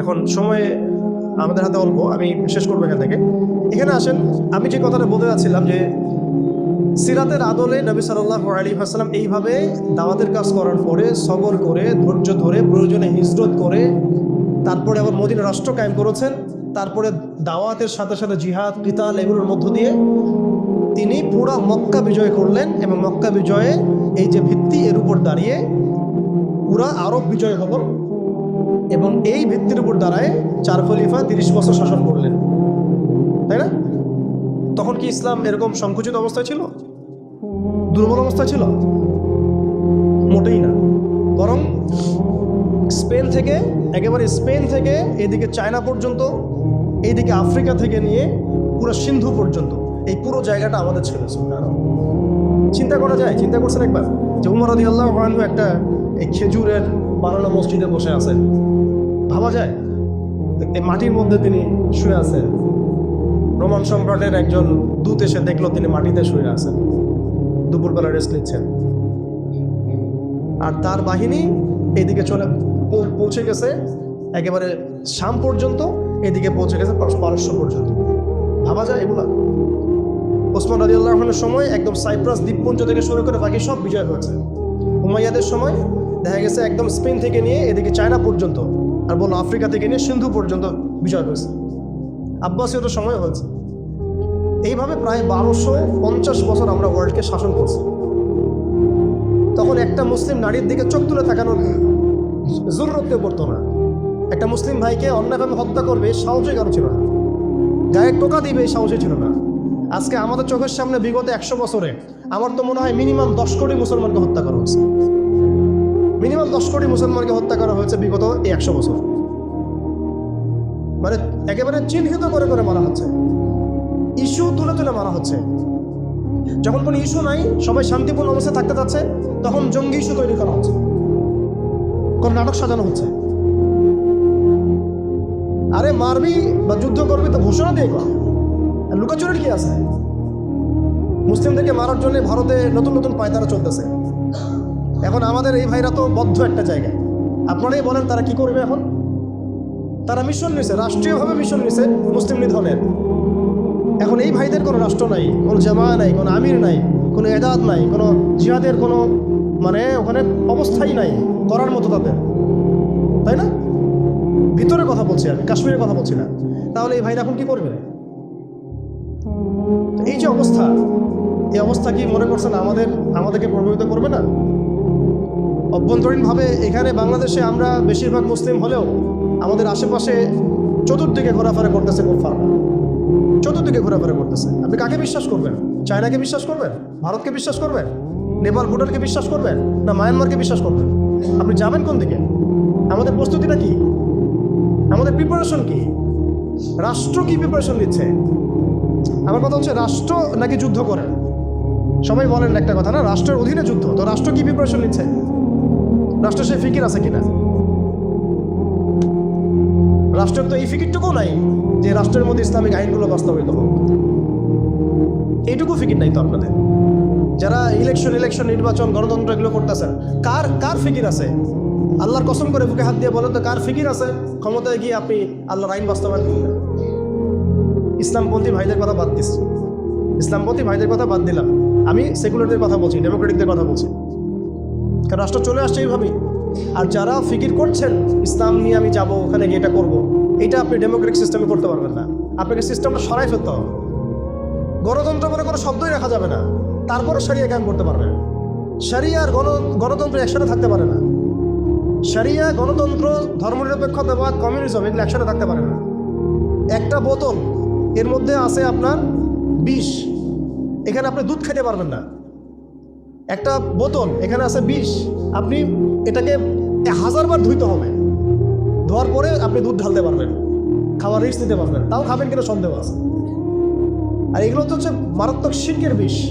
এখন সময়ে আমাদের হাতে অল্প, আমি শেষ করব এখান থেকে। এখানে আসেন, আমি যে কথাটা বলতে যাচ্ছিলাম যে, সিরাতের আদলে নবী সাল্লাহ আলী হাসলাম এইভাবে দাওয়াতের কাজ করার পরে সবর করে, ধৈর্য ধরে, প্রয়োজনে হিজরত করে, তারপরে আবার মদিনা রাষ্ট্র কায়েম করেছেন, তারপরে দাওয়াতের সাথে সাথে জিহাদ, কিতাল এগুলোর মধ্য দিয়ে তিনি পুরো মক্কা বিজয় করলেন এবং মক্কা বিজয়ে এই যে ভিত্তি এর উপর দাঁড়িয়ে পুরা আরব বিজয় হল এবং এই ভিত্তির উপর দাঁড়ায় চার খলিফা তিরিশ বছর শাসন করলেন। তাই না? তখন কি ইসলাম এরকম সংকুচিত অবস্থা ছিল? দুর্বল অবস্থা ছিল? মোটেই না। বরং স্পেন থেকে, একেবারে স্পেন থেকে এদিকে চায়না পর্যন্ত এইদিকে আফ্রিকা থেকে নিয়ে পুরো সিন্ধু পর্যন্ত, এই পুরো জায়গাটা আমাদের ছিল। চিন্তা করা যায়, চিন্তা করছেন একবার? যে উমর আদি আল্লাহ একটা এই খেজুরের বানানো মসজিদে বসে আছেন। ভাবা যায়? এই মাটির মধ্যে তিনি শুয়ে আছেন। রোমান সম্রাটের একজন দূত এসে দেখল তিনি মাটিতে শুয়ে আছেন। দুপুরবেলা রেস্ট নিচ্ছেন। আর তার বাহিনী এদিকে চলে পৌঁছে গেছে। একেবারে শাম পর্যন্ত, এদিকে পৌঁছে গেছে পারস- পারস্য পর্যন্ত। ভাবা যায় এগুলা? ওসমান রাজি আল্লাহনের সময় একদম সাইপ্রাস দ্বীপপুঞ্জ থেকে শুরু করে বাকি সব বিজয় হয়েছে। উমাইয়াদের সময় দেখা গেছে একদম স্পেন থেকে নিয়ে এদিকে চায়না পর্যন্ত। আর বলল আফ্রিকা থেকে নিয়ে সিন্ধু পর্যন্ত বিজয় হয়েছে আব্বাসীয়ত সময় হয়েছে। এইভাবে প্রায় বারোশো পঞ্চাশ বছর আমরা ওয়ার্ল্ডকে শাসন করছি। তখন একটা মুসলিম নারীর দিকে চোখ তুলে তাকানোর জরুরতে পড়তো না। একটা মুসলিম ভাইকে অন্যায়ভাবে হত্যা করবে সাহসই কারও ছিল না। গায়ে টোকা দিবে, এই সাহসই ছিল না। আজকে আমাদের চোখের সামনে বিগত একশো বছরে আমার তো মনে হয় মিনিমাম দশ কোটি মুসলমানকে হত্যা করা হয়েছে। মিনিমাম দশ কোটি মুসলমানকে হত্যা করা হয়েছে বিগত এই একশো বছর। মানে একেবারে চিহ্নিত করে করে মারা হচ্ছে। ইস্যু তুলে তুলে মারা হচ্ছে। যখন কোনো ইস্যু নাই, সবাই শান্তিপূর্ণ অবস্থায় থাকতে চাচ্ছে তখন জঙ্গি ইস্যু তৈরি করা হচ্ছে। কোন নাটক সাজানো হচ্ছে। আরে মারবি বা যুদ্ধ করবি তো ঘোষণা দিয়ে কর। লুকাচুরির কি আছে? মুসলিমদেরকে মারার জন্য ভারতে নতুন নতুন পায়তারা চলতেছে। এখন আমাদের এই ভাইরা তো বদ্ধ একটা জায়গায়। আপনারাই বলেন তারা কি করবে এখন? তারা মিশন নিছে, রাষ্ট্রীয়ভাবে মিশন নিছে, মুসলিম নিধনের এখন এই ভাইদের কোনো রাষ্ট্র নাই, কোনো জামা নাই, কোনো আমির নাই, কোনো এদাদ নাই, কোনো জিহাদের কোনো মানে ওখানে অবস্থাই নাই, করার মতো তাদের। তাই না? ভিতরে কথা বলছি আমি, কাশ্মীরের কথা বলছি না। তাহলে এই ভাইরা এখন কি করবে? এই যে অবস্থা, এই অবস্থা কি মনে করছেন আমাদের, আমাদেরকে প্রভাবিত করবে না? অভ্যন্তরীণভাবে এখানে বাংলাদেশে আমরা বেশিরভাগ মুসলিম হলেও আমাদের আশেপাশে চতুর্দিকে ঘোরাফেরা করতেছে কুফার চতুর্দিকে ঘোরাফেরা করতেছে। আপনি কাকে বিশ্বাস করবেন? চায়নাকে বিশ্বাস করবেন? ভারতকে বিশ্বাস করবেন? নেপাল, ভুটানকে বিশ্বাস করবেন? না মায়ানমারকে বিশ্বাস করবেন? আপনি যাবেন কোন দিকে? আমাদের প্রস্তুতিটা কি? আমাদের প্রিপারেশন কি? রাষ্ট্র কি প্রিপারেশন নিচ্ছে? আমার কথা হচ্ছে রাষ্ট্র নাকি যুদ্ধ করে? সবাই বলেন একটা কথা না, রাষ্ট্রের অধীনে যুদ্ধ। তো রাষ্ট্র কি প্রিপারেশন নিচ্ছে? রাষ্ট্র সে ফিকির আছে কিনা? রাষ্ট্রের তো এই ফিকিরটুকু নাই যে রাষ্ট্রের মধ্যে ইসলামিক আইনগুলো বাস্তবায়িত হোক। এইটুকু ফিকির নাই তো আপনাদের? যারা ইলেকশন ইলেকশন নির্বাচন, গণতন্ত্র এগুলো করতেছেন, কার কার ফিকির আছে? আল্লাহর কসম করে বুকে হাত দিয়ে বলেন তো, কার ফিকির আছে? ক্ষমতায় গিয়ে আপনি আল্লাহর আইন বাস্তবায়ন করবেন ইসলামপন্থী ভাইদের কথা বাদ দিস। ইসলামপন্থী ভাইদের কথা বাদ দিলাম। আমি সেকুলারদের কথা বলছি, ডেমোক্রেটিকদের কথা বলছি। কারণ রাষ্ট্র চলে আসছে এইভাবেই। আর যারা ফিকির করছেন, ইসলাম নিয়ে আমি যাব, ওখানে গিয়ে এটা করব, এটা আপনি ডেমোক্রেটিক সিস্টেমে করতে পারবেন না। আপনাকে সিস্টেমটা সরাই ফেলতে হবে। গণতন্ত্র বলে কোনো শব্দই রাখা যাবে না। তারপরে সারিয়া কায়েম করতে পারবেন সারিয়া আর গণ, গণতন্ত্র একসাথে থাকতে পারে না। সারিয়া গণতন্ত্র ধর্মনিরপেক্ষতাবাদ কমিউনিজম এগুলো একসাথে থাকতে পারে না। একটা বোতল, এর মধ্যে আছে আপনার বিষ। এখানে আপনি দুধ খেতে পারবেন না। একটা বোতল, এখানে আছে বিষ। আপনি এটাকে হাজারবার ধুইতে হবে। ধোয়ার পরে আপনি দুধ ঢালতে পারবেন। খাওয়ার রিস্ক নিতে পারবেন। তাও খাবেন কিনা সন্দেহ আছে। আর এগুলো তো হচ্ছে মারাত্মক শিল্পের বিষ।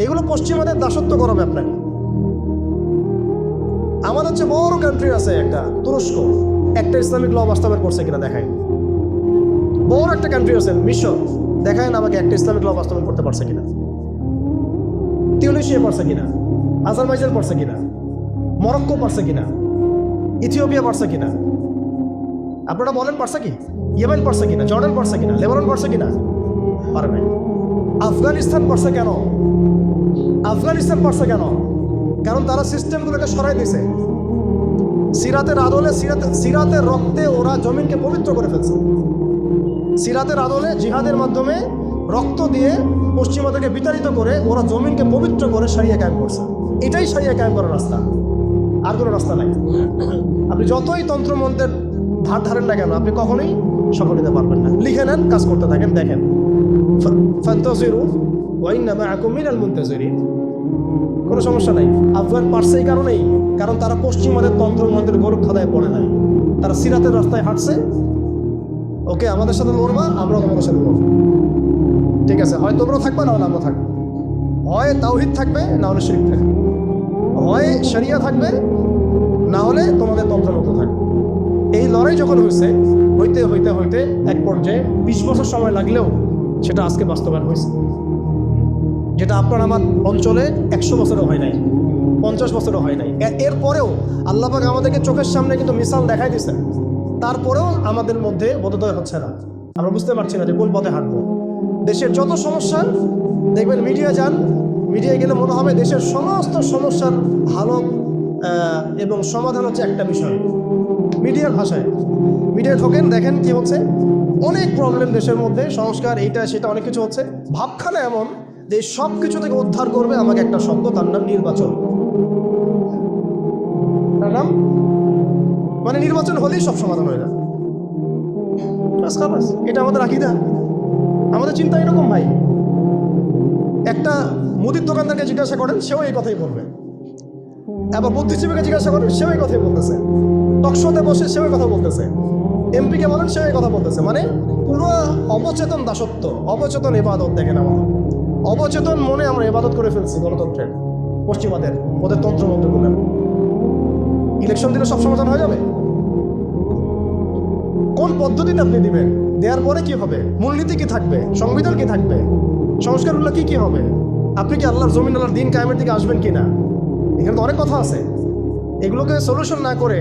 এগুলো পশ্চিমাদের দাসত্ব করাবে আপনাকে। আমাদের হচ্ছে বড় কান্ট্রি আছে একটা, তুরস্ক। একটা ইসলামিক ল বাস্তবায়ন করছে কিনা দেখায় বড় একটা কান্ট্রি আছে, মিশর। দেখায় না আমাকে একটা ইসলামিক ল বাস্তবায়ন করতে পারছে কিনা। তিউনিশিয়া পারছে কিনা? আজারবাইজান পারছে কিনা? মরক্কো পারছে কিনা? ইথিওপিয়া পারছে কিনা? আপনারা বলেন পারছে কি? ইয়েমেন পারছে কিনা? জর্ডান পারছে কিনা? লেবানন পারছে কিনা? পারবে আফগানিস্তান পারছে কেন? আফগানিস্তান পারছে কেন? কারণ তারা সিস্টেমগুলোকে সরাই দিয়েছে সিরাতের আদলে সিরাতে, সিরাতের রক্তে ওরা জমিনকে পবিত্র করে ফেলছে। সিরাতের আদলে জিহাদের মাধ্যমে রক্ত দিয়ে পশ্চিমাদেরকে বিতাড়িত করে ওরা জমিনকে পবিত্র করে সারিয়া কায়েম করছে। এটাই সারিয়া কায়েম করার রাস্তা। আর কোনো রাস্তা নাই। আপনি যতই তন্ত্রমন্ত্রের ধার ধারেন না কেন, আপনি কখনোই সফল নিতে পারবেন না। লিখে নেন, কাজ করতে থাকেন, দেখেন। মুনতাজিরিন। কোনো সমস্যা নাই। আফগান পারছে এই কারণেই, কারণ তারা পশ্চিমাদের তন্ত্রমন্ত্রের গরুর খাদায় পড়ে নাই। তারা সিরাতের রাস্তায় হাঁটছে। ওকে, আমাদের সাথে লড়বা, আমরাও তোমাদের সাথে লড়বো। ঠিক আছে, হয় তোমরাও থাকবে না আমরা থাকব। হয় তাওহিদ থাকবে না হলে শরীফ থাকবে। হয় শরিয়া থাকবে না হলে তোমাদের তন্ত্রমন্ত্র থাকবে। এই লড়াই যখন হয়েছে, হইতে হইতে হইতে এক পর্যায়ে বিশ বছর সময় লাগলেও সেটা আজকে বাস্তবায়ন হয়েছে। যেটা আপনার আমার অঞ্চলে একশো বছরও হয় নাই, পঞ্চাশ বছরও হয় নাই। এরপরেও আল্লাপাক আমাদেরকে চোখের সামনে কিন্তু মিসাল দেখাই দিয়েছেন। তারপরেও আমাদের মধ্যে বোধোদয় হচ্ছে না। আমরা বুঝতে পারছি না যে কোন পথে হাঁটবো। দেশের যত সমস্যা, দেখবেন মিডিয়া যান মিডিয়ায় গেলে মনে হবে দেশের সমস্ত সমস্যার ভালো এবং সমাধান হচ্ছে একটা বিষয়। মিডিয়ার ভাষায়। মিডিয়ায় ঢোকেন, দেখেন কি হচ্ছে। অনেক প্রবলেম দেশের মধ্যে, সংস্কার, এইটা, সেটা, অনেক কিছু হচ্ছে। ভাবখানা এমন যে সব কিছু থেকে উদ্ধার করবে আমাকে একটা শব্দ, তার নাম নির্বাচন। তার নাম? মানে নির্বাচন হলেই সব সমাধান হয়ে যায়। এটা আমাদের রাখি আকিদা। আমাদের চিন্তা এরকম ভাই। একটা মুদির দোকানদারকে জিজ্ঞাসা করেন, সেও এই কথাই বলবে। আবার বুদ্ধিজীবীকে জিজ্ঞাসা করেন, সেও এই কথাই বলতেছে। টকশোতে বসে সেও এই কথা বলতেছে। এমপিকে বলেন, সেও এই কথা বলতেছে। মানে পুরো অবচেতন দাসত্ব, অবচেতন এবাদত দেখেন আমার। অবচেতন মনে আমরা এবাদত করে ফেলছি গণতন্ত্রের, পশ্চিমাদের, ওদের তন্ত্রমন্ত্রগুলো ইলেকশন দিলে সব সমাধান হয়ে যাবে? কোন পদ্ধতিতে আপনি দিবেন? দেওয়ার পরে কি হবে? মূলনীতি কি থাকবে? সংবিধান কি থাকবে? সংস্কারগুলো কি কি হবে? আপনি কি আল্লাহর জমিন, আল্লাহর দিন কায়েমের দিকে আসবেন কি না? এখানে তো অনেক কথা আছে। এগুলোকে সলিউশন না করে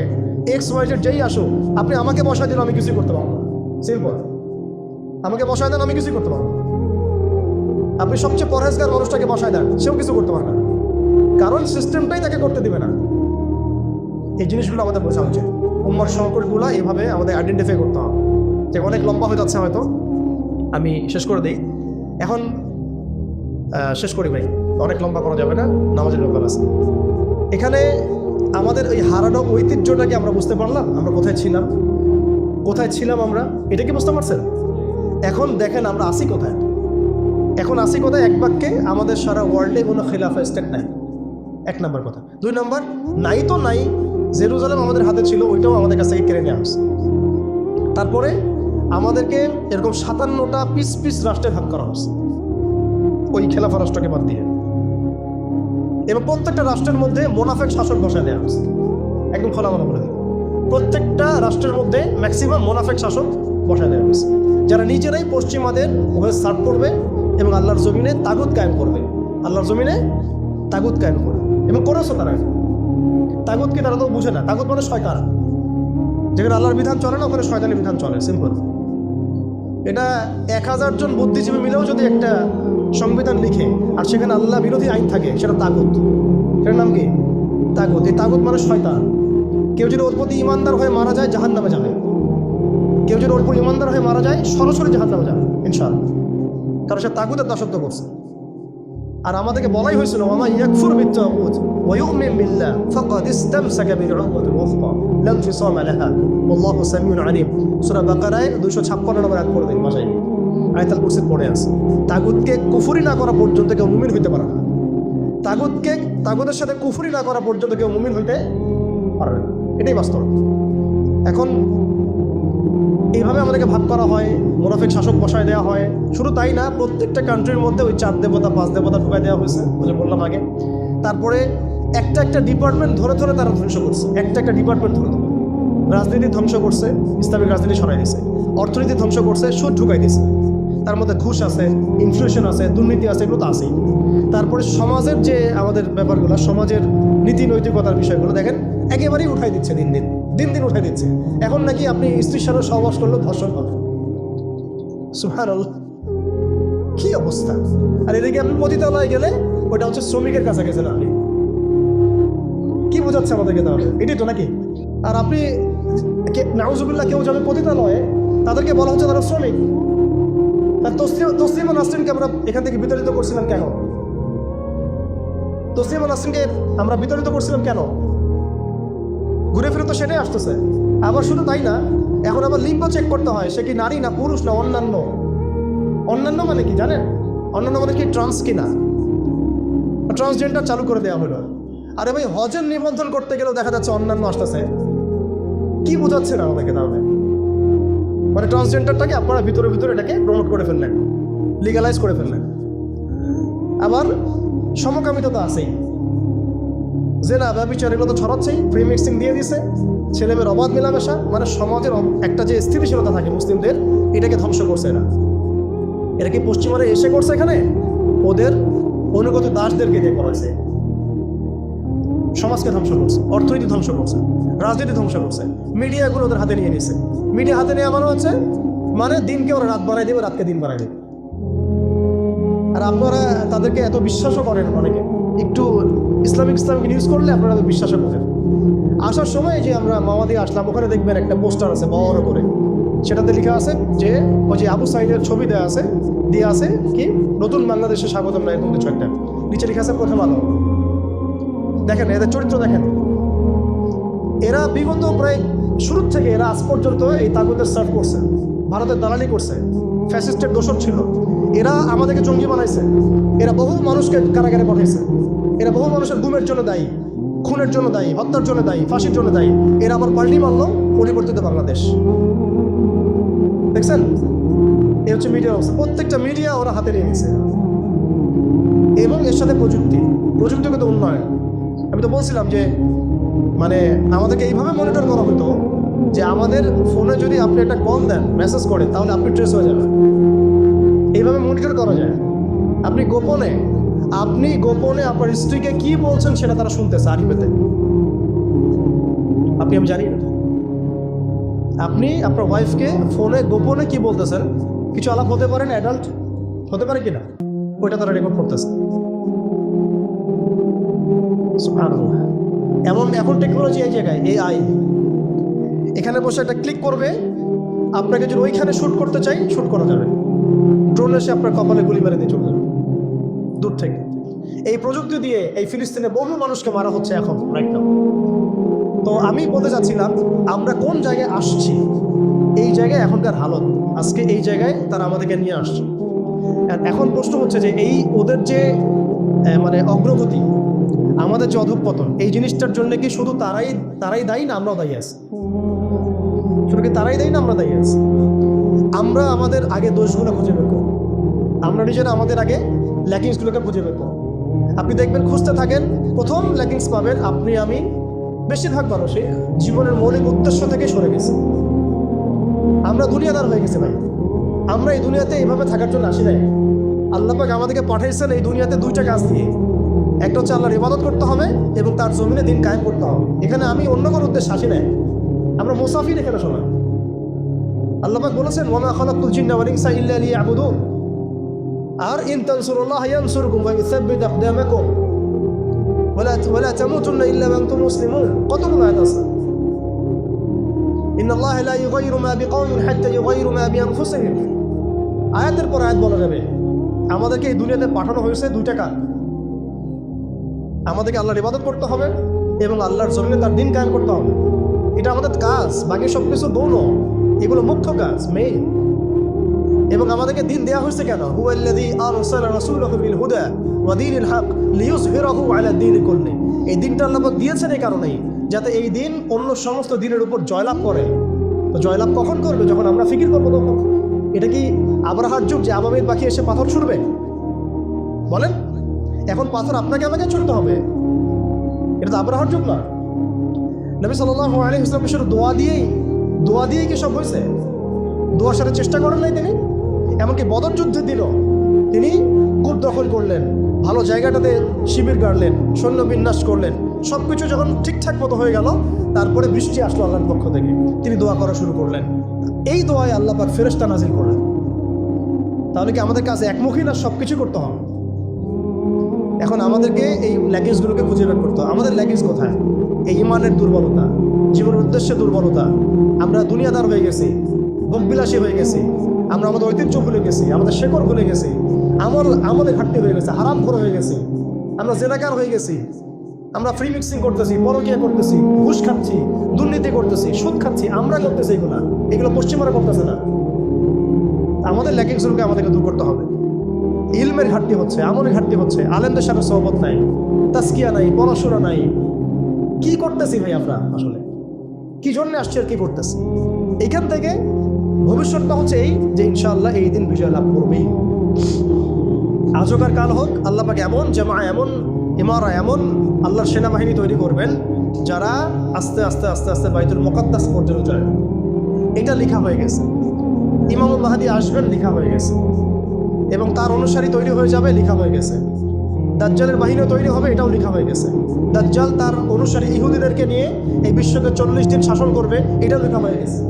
এক্স ওয়াই জেড যেই আসুক, আপনি আমাকে বসায় দিন আমি কিছুই করতে পারব সিম্পল আমাকে বসায় দেন, আমি কিছুই করতে পারব আপনি সবচেয়ে পরহেজগার মানুষটাকে বসায় দেন, সেও কিছু করতে পারবে না। কারণ সিস্টেমটাই তাকে করতে দিবে না। এই জিনিসগুলো আমাদের বোঝা উচিত। উম্মার সংকটগুলো এভাবে আমাদের আইডেন্টিফাই করতে হবে। যে অনেক লম্বা হয়ে যাচ্ছে হয়তো। আমি শেষ করে দিই। এখন শেষ করি ভাই। অনেক লম্বা করা যাবে না, নামাজের ব্যাপার আছে। এখানে আমাদের ওই হারানো ঐতিহ্যটাকে আমরা বুঝতে পারলাম, আমরা কোথায় ছিলাম। কোথায় ছিলাম আমরা? এটা কি বুঝতে পারছেন? এখন দেখেন আমরা আসি কোথায়। এখন আসি কোথায়? এক বাক্যে, আমাদের সারা ওয়ার্ল্ডে কোনো খেলাফা স্টেট নাই। এক নম্বর কথা। দুই নম্বর, নাই তো নাই, জেরুজালেম আমাদের হাতে ছিল, ওইটাও আমাদের কাছ থেকে কেড়ে নিয়ে আসছে তারপরে আমাদেরকে এরকম সাতান্নটা পিস পিস রাষ্ট্রে ভাগ করা হচ্ছে ওই খেলাফা রাষ্ট্রকে বাদ দিয়ে। এবং প্রত্যেকটা রাষ্ট্রের মধ্যে মোনাফেক শাসক বসায় দেওয়া হচ্ছে একদম খোলামেলা বলে দিই প্রত্যেকটা রাষ্ট্রের মধ্যে ম্যাক্সিমাম মোনাফেক শাসক বসায় দেওয়া হচ্ছে যারা নিজেরাই পশ্চিমাদের ওখানে সার্ভ করবে এবং আল্লাহর জমিনে তাগুত কায়েম করবে। আল্লাহর জমিনে তাগুত কায়েম করবে। এবং করেছ তারা তাগুতকে তারা তো বুঝে না। তাগুত মানে শয়তান। যেখানে আল্লাহর বিধান চলে না, ওখানে শয়তানের বিধান চলে। সিম্পল এটা এক হাজার জন বুদ্ধিজীবী মিলেও যদি একটা সংবিধান লিখে, আর সেখানে আল্লাহ বিরোধী আইন থাকে, সেটা তাগুত। সেটার নাম কি? তাগুত। এই তাগুত মানে শয়তান। কেউ যদি ওর প্রতি ইমানদার হয়ে মারা যায় জাহান নামে যাবে। কেউ যদি ওর প্রতি ইমানদার হয়ে মারা যায়, সরাসরি জাহান নামে যাবে, ইনশাআল্লাহ। কারণ সে তাগুতের দাসত্ব করছে। আর আমাদেরকে বলাই হয়েছিল আমা ইয়াকফুর বিত্তাগুত বিল্লাহ, ফাকাদ ইসতামসাকা বিল উরওয়াতিল ওয়ুসকা লা ইনফিসামা লাহা, ওয়াল্লাহু সামিউন আলিম। সূরা বাকারায় 256 নম্বর আয়াত দিন ভাষায় আয়াতুল কুরসি পড়ে আছে। তাগুতকে কুফরি না করা পর্যন্ত কেউ মুমিন হইতে পারে না। তাগুতকে, তাগুতের সাথে কুফরি না করা পর্যন্ত কেউ মুমিন হইতে পারে না। এটাই বাস্তব। এখন এইভাবে আমাদেরকে ভাগ করা হয়, মোনাফিক শাসক বসায় দেওয়া হয়। শুধু তাই না, প্রত্যেকটা কান্ট্রির মধ্যে ওই চার দেবতা, পাঁচ দেবতা ঢুকাই দেওয়া হয়েছে বলে যে বললাম আগে। তারপরে একটা একটা ডিপার্টমেন্ট ধরে ধরে তারা ধ্বংস করছে। একটা একটা ডিপার্টমেন্ট ধরে ধরে। রাজনীতি ধ্বংস করছে, ইসলামিক রাজনীতি সরাই দিয়েছে অর্থনীতি ধ্বংস করছে, সুদ ঢুকাই দিয়েছে তার মধ্যে ঘুষ আছে ইনফ্লেশন আছে, দুর্নীতি আছে, এগুলো তো আছেই। তারপরে সমাজের যে আমাদের ব্যাপারগুলো, সমাজের নীতি নৈতিকতার বিষয়গুলো, দেখেন, একেবারেই উঠাই দিচ্ছে দিন দিন দিন দিন উঠে দিচ্ছে। এখন নাকি আপনি স্ত্রীর সাথে সহবাস করলেও ধর্ষণ হবে। সুহান কি অবস্থা? আর এদিকে আপনি পতিতালয়ে গেলে ওটা হচ্ছে শ্রমিকের কাছে গেছেন আপনি কি বোঝাচ্ছে আমাদেরকে তাহলে? এটাই তো নাকি? আর আপনি নাউজুবিল্লাহ কেউ যাবে পতিতালয়ে, তাদেরকে বলা হচ্ছে তারা শ্রমিক। তার তসলিম তসলিমা নাসরিনকে আমরা এখান থেকে বিতাড়িত করছিলাম কেন? তসলিমা নাসরিনকে আমরা বিতাড়িত করছিলাম কেন? ঘুরে ফিরে তো সেটাই আসতেছে। আবার শুধু তাই না, এখন আবার লিঙ্গ চেক করতে হয়, সে কি নারী না পুরুষ না অন্যান্য? অন্যান্য মানে কি, জানেন? অন্যান্য মানে কি ট্রান্স কিনা? ট্রান্সজেন্ডার চালু করে দেওয়া হলো। আরে ভাই, হজের নিবন্ধন করতে গেলেও দেখা যাচ্ছে অন্যান্য আসতেছে। কি বোঝাচ্ছে না আমাদেরকে তাহলে? মানে ট্রান্সজেন্ডারটাকে আপনারা ভিতরে ভিতরে এটাকে প্রমোট করে ফেললেন লিগালাইজ করে ফেললেন। আবার সমকামিতা তো আছেই। যে না ব্যবচার এগুলো তো ছড়াচ্ছেই ফ্রি মিক্সিং দিয়ে দিছে ছেলেমেয়ের অবাধ মেলামেশা মানে সমাজের একটা যে স্থিতিশীলতা থাকে মুসলিমদের, এটাকে ধ্বংস করছে এরা। এটা কি পশ্চিমারা এসে করছে এখানে? ওদের অনুগত দাসদেরকে দিয়ে করেছে সমাজকে ধ্বংস করছে, অর্থনীতি ধ্বংস করছে, রাজনীতি ধ্বংস করছে। মিডিয়াগুলো ওদের হাতে নিয়ে নিছে। মিডিয়া হাতে নেওয়া মানে হচ্ছে মানে দিনকে ওরা রাত বানাই দেবে, রাতকে দিন বানাই দেবে। আর আপনারা তাদেরকে এত বিশ্বাসও করেন অনেকে। একটু ইসলামিক ইসলামিক নিউজ করলে আপনারা বিশ্বাসও করেন। আসার সময় যে আমরা মাওয়াদি আসলাম, ওখানে দেখবেন একটা পোস্টার আছে, বড় করে। সেটাতে লেখা আছে যে, ওই যে আবু সাইদের ছবি দেওয়া আছে, দিয়ে আছে কি? নতুন বাংলাদেশে স্বাগতম না এরকম একটা নিচে লেখা আছে, প্রথম আলো। দেখেন, এদের চরিত্র দেখেন। এরা বিগত প্রায় শুরুর থেকে এরা আজ পর্যন্ত এই তাগুদের সার্ভ করছে, ভারতের দালালি করছে ফ্যাসিস্টের দোষর ছিল। এরা আমাদেরকে জঙ্গি বানাইছে। এরা বহু মানুষকে কারাগারে পাঠাইছে। এরা বহু মানুষের গুমের জন্য দায়ী, খুনের জন্য দায়ী, হত্যার জন্য দায়ী, ফাঁসির জন্য দায়ী। এরা আবার পাল্টি মারল পরিবর্তিত বাংলাদেশ। দেখছেন? এই হচ্ছে মিডিয়ার অবস্থা। প্রত্যেকটা মিডিয়া ওরা হাতে নিয়ে নিছে। এবং এর সাথে প্রযুক্তি। প্রযুক্তিগত উন্নয়ন। আমি তো বলছিলাম যে মানে আমাদেরকে এইভাবে মনিটর করা হতো যে আমাদের ফোনে যদি আপনি একটা কল দেন মেসেজ করে, তাহলে আপনি ট্রেস হয়ে যাবেন। এইভাবে মনিটর করা যায়। আপনি গোপনে আপনি গোপনে আপনার স্ত্রীকে কি বলছেন সেটা তারা শুনতেছে আরিফেতে আপনি আমি জানি না। আপনি আপনার ওয়াইফকে ফোনে গোপনে কি বলতেছেন? কিছু আলাপ হতে পারেন অ্যাডাল্ট হতে পারে কিনা? ওইটা তারা রেকর্ড করতেছে। এমন, এখন টেকনোলজি এই জায়গায় এআই এখানে বসে একটা ক্লিক করবে, আপনাকে যদি ওইখানে শ্যুট করতে চাই শ্যুট করা যাবে। ড্রোন এসে আপনার কপালে গুলি মেরে দিয়ে চলে যাবে। দূর থেকে। এই প্রযুক্তি দিয়ে এই ফিলিস্তিনে বহু মানুষকে মারা হচ্ছে এখন রাইট তো আমি বলতে চাচ্ছিলাম, আমরা কোন জায়গায় আসছি? এই জায়গায় এখনকার হালত। আজকে এই জায়গায় তারা আমাদেরকে নিয়ে আসছে। এখন প্রশ্ন হচ্ছে যে এই ওদের যে মানে অগ্রগতি আমাদের যে অধঃপতন, এই জিনিসটার জন্য কি শুধু তারাই তারাই দায়ী না আমরাও দায়ী আছি? শুধু কি তারাই দায়ী না আমরা দায়ী আছি? আমরা আমাদের আগে দোষগুলো খুঁজে বের করব। আমরা নিজেরা আমাদের আগে ল্যাকিংসগুলোকে খুঁজে বের করব। আপনি দেখবেন খুঁজতে থাকেন, প্রথম ল্যাকিংস পাবেন আপনি, আমি, বেশিরভাগ মানুষই জীবনের মৌলিক উদ্দেশ্য থেকে সরে গেছে। আমরা দুনিয়াদার হয়ে গেছে ভাই। আমরা এই দুনিয়াতে এইভাবে থাকার জন্য আসি নাই। আল্লাহ পাক আমাদেরকে পাঠাইছেন এই দুনিয়াতে দুইটা কাজ দিয়ে। একটা হচ্ছে আল্লাহর ইবাদত করতে হবে এবং তার জমিনে দিন কায়েম করতে হবে। এখানে আমি অন্য কোনো উদ্দেশ্যে আসি নাই। আমরা মুসাফির এখানে শোনা আল্লাহ বলেছেন ওমা খালাকুল জিন্না ওয়াল ইনসা ইল্লা লিয়াবুদুন। আর ইন তানসুরুল্লাহ ইয়ানসুরকুম ওয়া ইউসাব্বিত আকদামাকুম। ওয়ালা ওয়ালা তামুতুন্না ইল্লা ওয়া আনতুম মুসলিমুন। কতগুলো আয়াত আছে? ইন আল্লাহ লা ইউগাইরু মা বিকাউমিন হাত্তা ইউগাইরু মা বিআনফুসিহিম। আয়াতের পর আয়াত বলা যাবে, আমাদেরকে এই দুনিয়াতে পাঠানো হয়েছে দুইটা কাজ। আমাদেরকে আল্লাহর ইবাদত করতে হবে এবং আল্লাহর জমিনে তার দিন কায়েম করতে হবে। এটা আমাদের কাজ, বাকি সব কিছু গৌণ এগুলো মুখ্য কাজ মেইন এবং আমাদেরকে দিন দেওয়া হয়েছে কেন? হুয়াল্লাযী আরসালা রাসূলাহু বিল হুদা ওয়া দীনিল হক লিইয়ুযহিরাহু এই দিনটা আল্লাহ দিয়েছেন এই কারণেই, যাতে এই দিন অন্য সমস্ত দিনের উপর জয়লাভ করে। তো জয়লাভ কখন করবে? যখন আমরা ফিকির করব তখন। এটা কি আবরাহার যুগ যে আবাবির পাখি এসে পাথর ছুড়বে? বলেন। এখন পাথর আপনাকে আমাকে ছুটতে হবে। এটা তো আবরাহার যুগ না। নবী সাল্লাল্লাহু আলাইহি ওয়াসাল্লাম শুধু দোয়া দিয়েই দোয়া দিয়েই কি সব হয়েছে? দোয়ার সাথে চেষ্টা করেন নাই তিনি? এমনকি বদর যুদ্ধের দিল তিনি কূপ দখল করলেন, ভালো জায়গাটাতে শিবির গাড়লেন, সৈন্য বিন্যাস করলেন সব কিছু যখন ঠিকঠাক মতো হয়ে গেল, তারপরে বৃষ্টি আসলো আল্লাহর পক্ষ থেকে। তিনি দোয়া করা শুরু করলেন। এই দোয়ায় আল্লাহ পাক ফেরেশতা নাজিল করলেন। তাহলে কি আমাদের কাছে একমুখী না সব কিছু করতে হবে? এখন আমাদেরকে এই ল্যাগেজগুলোকে খুঁজে বের করতে আমাদের ল্যাগেজ কোথায়? এই ইমানের দুর্বলতা, জীবনের উদ্দেশ্যে দুর্বলতা। আমরা দুনিয়াদার হয়ে গেছি, ভোগবিলাসী হয়ে গেছি। আমরা আমাদের ঐতিহ্য ভুলে গেছি, আমাদের শেকড় ভুলে গেছি। আমল, আমলে ঘাটতি হয়ে গেছে, হারাম করে হয়ে গেছি। আমরা জেনাকার হয়ে গেছি। আমরা ফ্রি মিক্সিং করতেছি, পরকিয়া করতেছি, ঘুষ খাচ্ছি, দুর্নীতি করতেছি, সুদ খাচ্ছি, আমরা করতেছি এগুলা। এগুলো পশ্চিমারা করতেছে না। আমাদের ল্যাকিংসগুলোকে আমাদেরকে দূর করতে হবে। ইলমের ঘাটতি হচ্ছে, আমলের ঘাটতি হচ্ছে, আলেমদের সাথে সহবত নাই, তাস্কিয়া নাই, পড়াশোনা নাই। কি করতেছি ভাই আমরা আসলে? কি জন্য আসছি আর কি করতেছি? এখান থেকে ভবিষ্যৎটা হচ্ছে এই যে ইনশাআল্লাহ এই দিন বিজয় লাভ করবেই। আজকার কাল হোক, আল্লাহ পাকে এমন, জামা এমন, ইমারা এমন, আল্লাহর সেনাবাহিনী তৈরি করবেন, যারা আস্তে আস্তে আস্তে আস্তে বাইতুল মোকাদ্দাস পর্যন্ত যায়। এটা লেখা হয়ে গেছে। ইমামুল মাহাদি আসবেন, লেখা হয়ে গেছে। এবং তার অনুসারী তৈরি হয়ে যাবে, লেখা হয়ে গেছে। দাজ্জালের বাহিনীও তৈরি হবে, এটাও লেখা হয়ে গেছে। দাজ্জাল তার অনুসারী ইহুদিদেরকে নিয়ে এই বিশ্বকে চল্লিশ দিন শাসন করবে, এটাও লেখা হয়ে গেছে।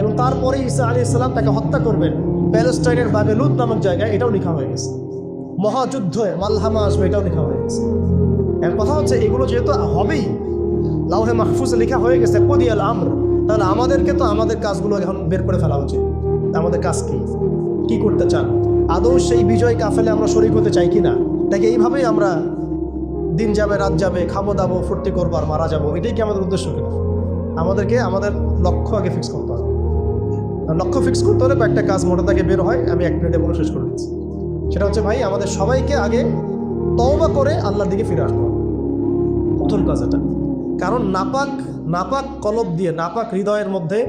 এবং তারপরে ঈসা আলী ইসলাম তাকে হত্যা করবেন প্যালেস্টাইনের বাবেলুদ নামক জায়গায়, এটাও লেখা হয়ে গেছে। মহাযুদ্ধ মালহামা আসবে, এটাও লেখা হয়ে গেছে। এর কথা হচ্ছে, এগুলো যেহেতু হবেই, লাউহে মাহফুজে লেখা হয়ে গেছে পদিয়াল আমর। তাহলে আমাদেরকে তো আমাদের কাজগুলো এখন বের করে ফেলা উচিত। আমাদের কাজ কি? কি করতে চান? আদৌ সেই বিজয় কাফেলে আমরা শরিক হতে চাই কি না এইভাবেই আমরা দিন যাবে, রাত যাবে খাব দাবো ফুর্তি করব আর মারা যাব? এটাই কি আমাদের উদ্দেশ্য কিনা? আমাদেরকে, আমাদের লক্ষ্য আগে ফিক্স করতে হবে। লক্ষ্য ফিক্স করতে হলে কয়েকটা কাজ মোটা থেকে বের হয়, আমি এক মিনিটে বলে শেষ করে দিচ্ছি। সেটা হচ্ছে, ভাই, আমাদের সবাইকে আগে তওবা করে আল্লাহর দিকে ফিরে আসব। প্রথম কাজ এটা। কারণ নাপাক নাপাক কলব দিয়ে, নাপাক হৃদয়ের মধ্যে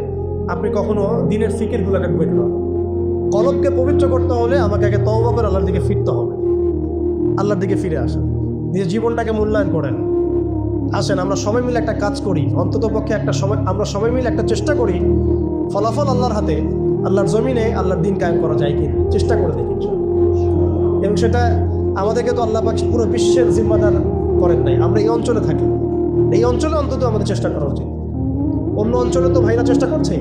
আপনি কখনো দিনের ফিকিরগুলোকে বের না। কলবকে পবিত্র করতে হলে আমাকে আগে তওবা করে আল্লাহর দিকে ফিরতে হবে। আল্লাহর দিকে ফিরে আসেন। নিজের জীবনটাকে মূল্যায়ন করেন। আসেন, আমরা সবাই মিলে একটা কাজ করি। অন্তত পক্ষে একটা সময়, আমরা সবাই মিলে একটা চেষ্টা করি, ফলাফল আল্লাহর হাতে, আল্লাহর জমিনে আল্লাহর দিন কায়েম করা যায় কি চেষ্টা করে দেখি এবং সেটা আমাদেরকে তো আল্লাহ পাক পুরো বিশ্বের জিম্মাদার করেন নাই। আমরা এই অঞ্চলে থাকি। এই অঞ্চলে অন্তত আমাদের চেষ্টা করা উচিত। অন্য অঞ্চলে তো ভাইরা চেষ্টা করছে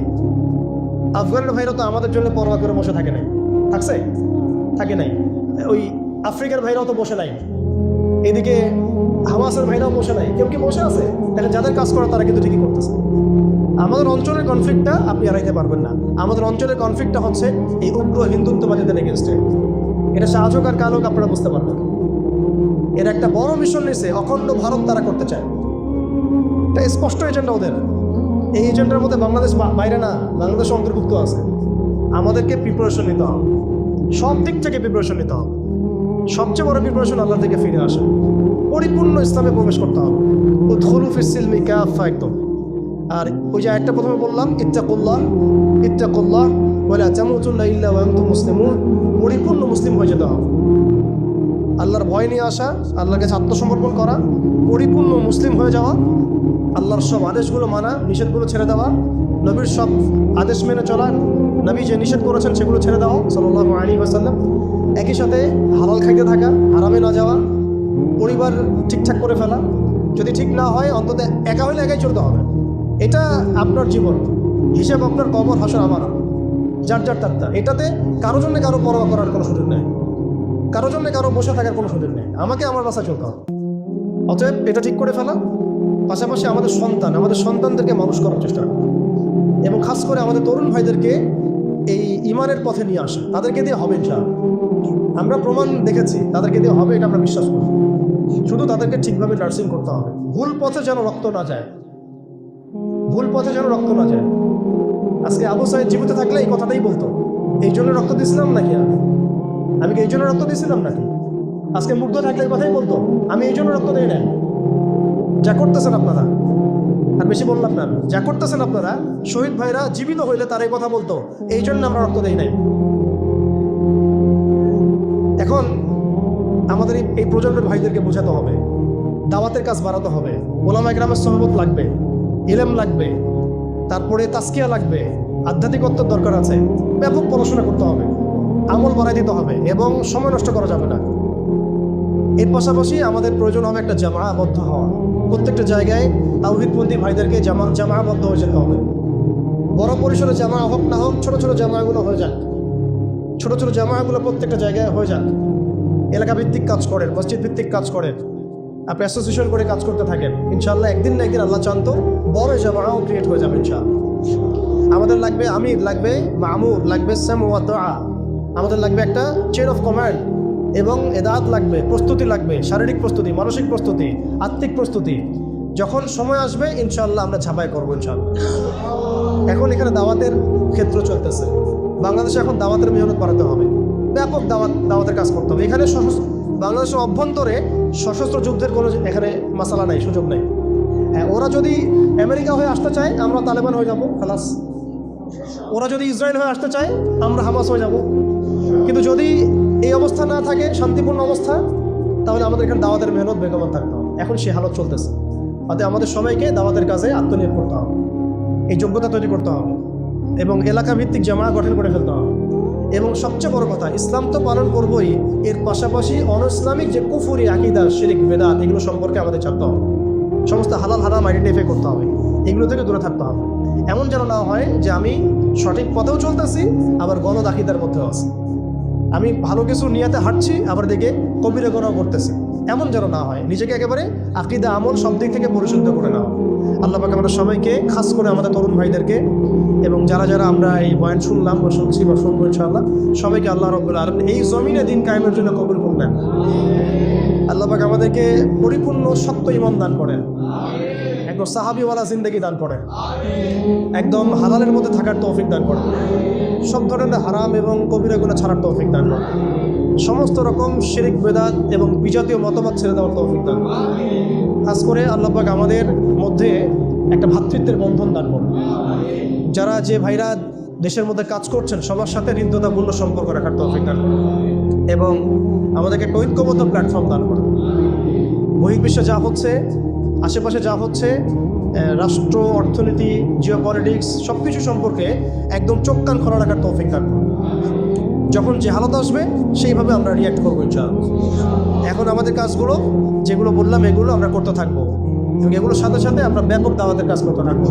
আফগানের ভাইরা তো আমাদের জন্য পরোয়া করে বসে থাকে নাই। থাকছে? থাকে নাই। ওই আফ্রিকার ভাইরাও তো বসে নাই। এদিকে হামাসের ভাইরাও বসে নাই। কেউ কি বসে আছে? তাহলে যাদের কাজ করে তারা কিন্তু ঠিকই করতেছে। আমাদের অঞ্চলের কনফ্লিক্টটা আপনি এড়াইতে পারবেন না। আমাদের অঞ্চলের কনফ্লিক্টটা হচ্ছে এই উগ্র হিন্দুত্ববাদীদের এগেনস্টে এটা সাহায্য আর কাল হোক আপনারা বুঝতে পারবেন। এর একটা বড় মিশন নিছে, অখণ্ড ভারত তারা করতে চায়। এটা স্পষ্ট এজেন্ডা ওদের। এই এজেন্ডার মধ্যে বাংলাদেশ বাইরে না বাংলাদেশ অন্তর্ভুক্ত আছে। আমাদেরকে প্রিপারেশন নিতে হবে। সব দিক থেকে প্রিপারেশন নিতে হবে। সবচেয়ে বড় প্রিপারেশন আল্লাহ থেকে ফিরে আসে। পরিপূর্ণ ইসলামে প্রবেশ করতে হবে। উদ্খুলু ফিসিলমি কাফা একদম। আর ওই যে একটা প্রথমে বললাম, ইত্তাকুল্লাহ ইত্তাকুল্লাহ বলে জামুতুল্লাহ ইল্লা ওয়ান্তুম মুসলিমুন। পরিপূর্ণ মুসলিম হয়ে যেতে হবে। আল্লাহর ভয় নিয়ে আসা, আল্লাহর কাছে আত্মসমর্পণ করা, পরিপূর্ণ মুসলিম হয়ে যাওয়া আল্লাহর সব আদেশগুলো মানা, নিষেধগুলো ছেড়ে দেওয়া, নবীর সব আদেশ মেনে চলা, নবী যে নিষেধ করেছেন সেগুলো ছেড়ে দেওয়া সাল্লাহ আলী ওয়াসাল্লাম। একই সাথে হালাল খাইতে থাকা আরামে না যাওয়া, পরিবার ঠিকঠাক করে ফেলা, যদি ঠিক না হয় অন্তত একা হলে একাই চলতে হবে। এটা আপনার জীবন, হিসাব আপনার কবর, হাসর আমার যার যার তার। এটাতে কারও জন্য কারও পরোয়া করার কোনো সুযোগ নেই। কারও জন্য কারও বসে থাকার কোনো সুযোগ নেই। আমাকে আমার বাসা চলতে হবে অতএব এটা ঠিক করে ফেলা। পাশাপাশি আমাদের সন্তান, আমাদের সন্তানদেরকে মানুষ করার চেষ্টা। এবং খাস করে আমাদের তরুণ ভাইদেরকে এই ইমানের পথে নিয়ে আসা, তাদেরকে দিয়ে হবে ইনশাআল্লাহ। আমরা প্রমাণ দেখেছি, তাদেরকে দিয়ে হবে এটা আমরা বিশ্বাস করি। শুধু তাদেরকে ঠিকভাবে নার্সিং করতে হবে। ভুল পথে যেন রক্ত না যায়। ভুল পথে যেন রক্ত না যায়। আজকে আবু সাহেব জীবিত থাকলে এই কথাটাই বলতো, এই জন্য রক্ত দিয়েছিলাম নাকি আমি? আমি কি এই জন্য রক্ত দিয়েছিলাম নাকি? আজকে মুগ্ধ থাকলে এই কথাই বলতো, আমি এই জন্য রক্ত দিই না যা করতেছেন আপনারা। আর বেশি বললাম না যা করতেছেন আপনারা, শহীদ ভাইরা জীবিত হইলে তার এই কথা বলতো। এই জন্য আমরা রক্ত দেই নাই। এখন আমাদের এই- প্রজন্মের ভাইদেরকে বোঝাতে হবে। দাওয়াতের কাজ বাড়াতে হবে। ওলামা গ্রামের সহমত লাগবে। ইলেম লাগবে। তারপরে তাস্কিয়া লাগবে। আধ্যাত্মিকত্বের দরকার আছে। ব্যাপক পড়াশোনা করতে হবে। আমল বাড়াই দিতে হবে এবং সময় নষ্ট করা যাবে না। এর পাশাপাশি আমাদের প্রয়োজন হবে একটা জামাআবদ্ধ হওয়া। প্রত্যেকটা জায়গায় তাওহিদপন্থী ভাইদেরকে জামা জামাআবদ্ধ হয়ে যেতে হবে। বড় পরিসরে জামা হোক না হোক, ছোট ছোট জামাগুলো হয়ে যাক। ছোট ছোট জামাগুলো প্রত্যেকটা জায়গায় হয়ে যাক। এলাকা ভিত্তিক কাজ করেন মসজিদ ভিত্তিক কাজ করেন। আপনি অ্যাসোসিয়েশন করে কাজ করতে থাকেন। ইনশাল্লাহ একদিন না একদিন আল্লাহ চান তো বড় জামাও ক্রিয়েট হয়ে যাবে ইনশাআল্লাহ। আমাদের লাগবে আমির, লাগবে মামুর, লাগবে স্যাম ওয়াদা আমাদের লাগবে একটা চেন অফ কমান্ড এবং এদাত লাগবে, প্রস্তুতি লাগবে, শারীরিক প্রস্তুতি, মানসিক প্রস্তুতি, আত্মিক প্রস্তুতি। যখন সময় আসবে ইনশাল্লাহ আমরা ছাপাই করব ইনশাল্লাহ এখন এখানে দাওয়াতের ক্ষেত্র চলতেছে। বাংলাদেশে এখন দাওয়াতের মেহনত বাড়াতে হবে। ব্যাপক দাওয়াত, দাওয়াতের কাজ করতে হবে। এখানে সশস্ত্র, বাংলাদেশের অভ্যন্তরে সশস্ত্র যুদ্ধের কোনো এখানে মশালা নাই, সুযোগ নেই। হ্যাঁ ওরা যদি আমেরিকা হয়ে আসতে চায়, আমরা তালেবান হয়ে যাব, খালাস। ওরা যদি ইসরায়েল হয়ে আসতে চায়, আমরা হামাস হয়ে যাব। কিন্তু যদি এই অবস্থা না থাকে, শান্তিপূর্ণ অবস্থা, তাহলে আমাদের এখানে দাওয়াতের মেহনত বেগমান থাকতে হবে। এখন সে হালত চলতেছে। অতএব আমাদের সবাইকে দাওয়াতের কাজে আত্মনিয়োগ করতে হবে। এই যোগ্যতা তৈরি করতে হবে। এবং এলাকা ভিত্তিক জামা গঠন করে ফেলতে হবে। এবং সবচেয়ে বড় কথা, ইসলাম তো পালন করবই। এর পাশাপাশি অন ইসলামিক যে কুফুরি আকিদা, শিরিক, বেদাত, এগুলো সম্পর্কে আমাদের ছাড়তে হবে। সমস্ত হালাল হারাম আইডেন্টিফাই করতে হবে। এগুলো থেকে দূরে থাকতে হবে। এমন যেন না হয় যে আমি সঠিক পথেও চলতেছি, আবার গলদ আকিদার মধ্যেও আছি। আমি ভালো কিছু নিয়াতে হাঁটছি, আবার দেখে কবিরে গণাও করতেছি। এমন যেন না হয়, নিজেকে একেবারে আকিদা, আমল সব দিক থেকে পরিশুদ্ধ করে নাও। আল্লাহ পাক আমাদের সবাইকে খাস করে আমাদের তরুণ ভাইদেরকে এবং যারা যারা আমরা এই বয়ান শুনলাম বা শুনছি বা শুনব ইনশাআল্লাহ, সবাইকে আল্লাহ রব্বুল আলম এই জমিনে দিন কায়েমের জন্য কবুল করবেন আল্লাহ পাক আমাদেরকে পরিপূর্ণ সত্য ইমান দান করেন। একদম সাহাবিওয়ালা জিন্দগি দান করে। একদম হালালের মধ্যে থাকার তৌফিক দান করেন সব ধরনের হারাম এবং কবিরাগুলো ছাড়ার তৌফিক দান করেন সমস্ত রকম শিরিক, বেদাত এবং বিজাতীয় মতবাদ ছেড়ে দেওয়ার তৌফিক দান খাস করে আল্লাহ পাক আমাদের মধ্যে একটা ভ্রাতৃত্বের বন্ধন দান করেন। যারা যে ভাইরা দেশের মধ্যে কাজ করছেন, সবার সাথে হৃদ্যতাপূর্ণ সম্পর্ক রাখার তৌফিক দান করেন। এবং আমাদেরকে একটা ঐক্যবদ্ধ প্ল্যাটফর্ম দান করেন। বহির্বিশ্বে যা হচ্ছে আশেপাশে যা হচ্ছে রাষ্ট্র, অর্থনীতি জিও পলিটিক্স সব কিছু সম্পর্কে একদম চোখ কান খোলা রাখার তৌফিক থাকবে যখন যে হালত আসবে, সেইভাবে আমরা রিয়াক্ট করব ইনশাআল্লাহ। এখন আমাদের কাজগুলো, যেগুলো বললাম, এগুলো আমরা করতে থাকব। এবং এগুলোর সাথে সাথে আমরা ব্যাপক দাওয়াতের কাজ করতে থাকব।